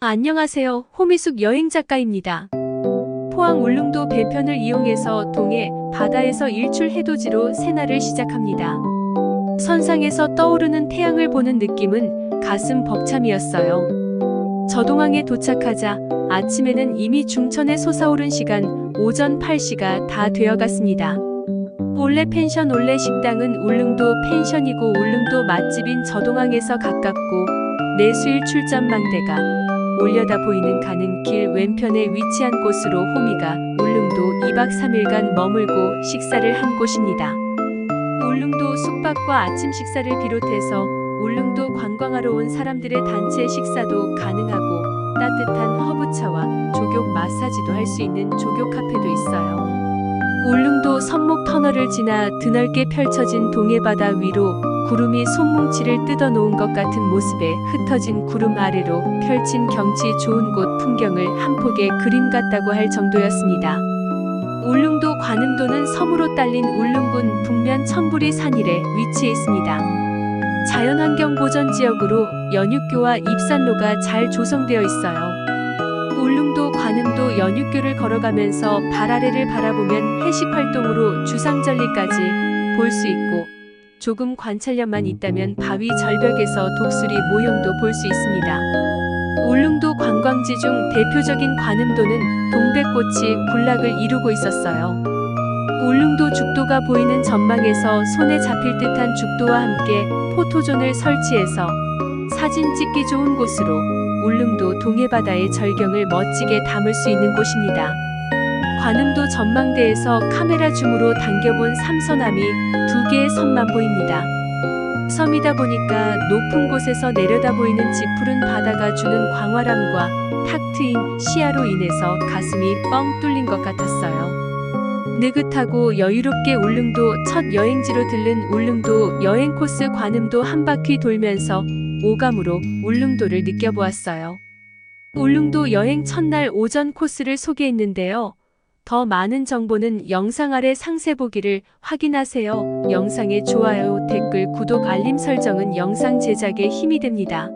안녕하세요. 호미숙 여행작가입니다. 포항 울릉도 배편을 이용해서 동해 바다에서 일출 해돋이로 새날을 시작합니다. 선상에서 떠오르는 태양을 보는 느낌은 가슴 벅참이었어요. 저동항에 도착하자 아침에는 이미 중천에 솟아오른 시간 오전 8시가 다 되어갔습니다. 올레 펜션 올레 식당은 울릉도 펜션이고 울릉도 맛집인 저동항에서 가깝고 내수일 출전망대가 올려다 보이는 가는 길 왼편에 위치한 곳으로 호미가 울릉도 2박 3일간 머물고 식사를 한 곳입니다. 울릉도 숙박과 아침 식사를 비롯해서 울릉도 관광하러 온 사람들의 단체 식사도 가능하고 따뜻한 허브차와 조격 마사지도 할 수 있는 조격 카페도 있어요. 울릉도 선목 터널을 지나 드넓게 펼쳐진 동해바다 위로 구름이 손뭉치를 뜯어놓은 것 같은 모습에 흩어진 구름 아래로 펼친 경치 좋은 곳 풍경을 한 폭의 그림 같다고 할 정도였습니다. 울릉도 관음도는 섬으로 딸린 울릉군 북면 천부리 산일에 위치해 있습니다. 자연환경 보전 지역으로 연육교와 입산로가 잘 조성되어 있어요. 울릉도 관음도 연육교를 걸어가면서 발 아래를 바라보면 해식 활동으로 주상절리까지 볼 수 있고 조금 관찰력만 있다면 바위 절벽에서 독수리 모형도 볼 수 있습니다. 울릉도 관광지 중 대표적인 관음도는 동백꽃이 군락을 이루고 있었어요. 울릉도 죽도가 보이는 전망에서 손에 잡힐 듯한 죽도와 함께 포토존을 설치해서 사진 찍기 좋은 곳으로 울릉도 동해바다의 절경을 멋지게 담을 수 있는 곳입니다. 관음도 전망대에서 카메라 줌으로 당겨본 삼선함이 두 개의 섬만 보입니다. 섬이다 보니까 높은 곳에서 내려다 보이는 짙푸른 바다가 주는 광활함과 탁 트인 시야로 인해서 가슴이 뻥 뚫린 것 같았어요. 느긋하고 여유롭게 울릉도 첫 여행지로 들른 울릉도 여행 코스 관음도 한 바퀴 돌면서 오감으로 울릉도를 느껴보았어요. 울릉도 여행 첫날 오전 코스를 소개했는데요. 더 많은 정보는 영상 아래 상세 보기를 확인하세요. 영상의 좋아요, 댓글, 구독, 알림 설정은 영상 제작에 힘이 됩니다.